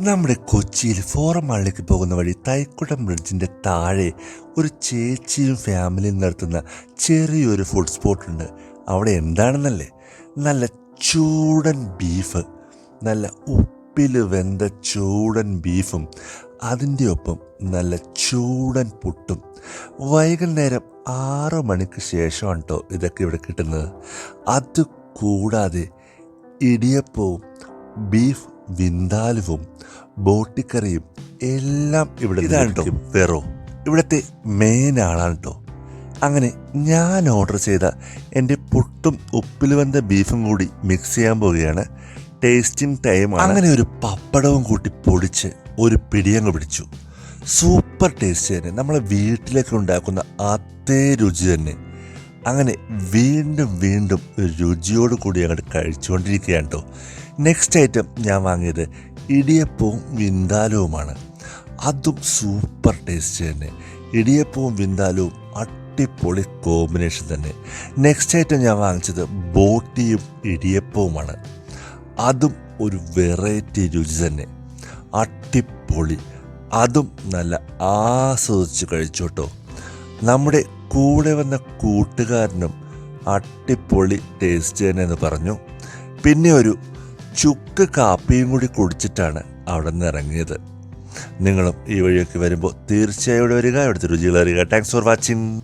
നമ്മുടെ കൊച്ചിയിൽ ഫോറം മാളിലേക്ക് പോകുന്ന വഴി തൈക്കുടം ബ്രിഡ്ജിന്റെ താഴെ ഒരു ചേച്ചിയും ഫാമിലിയും നടത്തുന്ന ചെറിയൊരു ഫുഡ് സ്പോട്ടുണ്ട് അവിടെ എന്താണെന്നല്ലേ? നല്ല ചൂടൻ ബീഫ് നല്ല ഉപ്പിൽ വെന്ത ചൂടൻ ബീഫും അതിന്റെ ഒപ്പം നല്ല ചൂടൻ പുട്ടും. വൈകുന്നേരം ആറ് മണിക്ക് ശേഷമാണ് കേട്ടോ ഇതൊക്കെ ഇവിടെ കിട്ടുന്നത്. അത് കൂടാതെ ഇടിയപ്പവും ബീഫ് വിന്താലുവും ബോട്ടിക്കറിയും എല്ലാം ഇവിടെ ഇതാണ് കേട്ടോ വെറോ. ഇവിടുത്തെ മെയിൻ ആളാണ് കേട്ടോ അങ്ങനെ ഞാൻ ഓർഡർ ചെയ്ത എന്റെ പുട്ടും ഉപ്പിൽ വന്ന ബീഫും കൂടി മിക്സ് ചെയ്യാൻ പോവുകയാണ്. ടേസ്റ്റിംഗ് ടൈം അങ്ങനെ ഒരു പപ്പടവും കൂട്ടി പൊടിച്ച് ഒരു പിടിയങ്ങ് പിടിച്ചു. സൂപ്പർ ടേസ്റ്റ് തന്നെ. നമ്മളെ വീട്ടിലേക്ക് ഉണ്ടാക്കുന്ന അതേ രുചി തന്നെ. അങ്ങനെ വീണ്ടും വീണ്ടും രുചിയോട് കൂടി അങ്ങോട്ട് കഴിച്ചുകൊണ്ടിരിക്കുകയാണ് കേട്ടോ നെക്സ്റ്റ് ഐറ്റം ഞാൻ വാങ്ങിയത് ഇടിയപ്പവും വിന്താലവുമാണ്. അതും സൂപ്പർ ടേസ്റ്റ് തന്നെ. ഇടിയപ്പവും വിന്താലവും അടിപൊളി കോമ്പിനേഷൻ തന്നെ. നെക്സ്റ്റ് ഐറ്റം ഞാൻ വാങ്ങിച്ചത് ബോട്ടിയും ഇടിയപ്പവുമാണ്. അതും ഒരു വെറൈറ്റി രുചി തന്നെ. അടിപൊളി. അതും നല്ല ആസ്വദിച്ച് കഴിച്ചു കേട്ടോ നമ്മുടെ കൂടെ വന്ന കൂട്ടുകാരനും അട്ടിപ്പൊളി ടേസ്റ്റ് തന്നെ എന്ന് പറഞ്ഞു. പിന്നെ ഒരു ചുക്ക് കാപ്പിയും കൂടി കുടിച്ചിട്ടാണ് അവിടെ നിന്ന് ഇറങ്ങിയത്. നിങ്ങളും ഈ വഴിയൊക്കെ വരുമ്പോൾ തീർച്ചയായും വരിക. ഇവിടുത്തെ രുചികൾ അറിയുക. Thanks for watching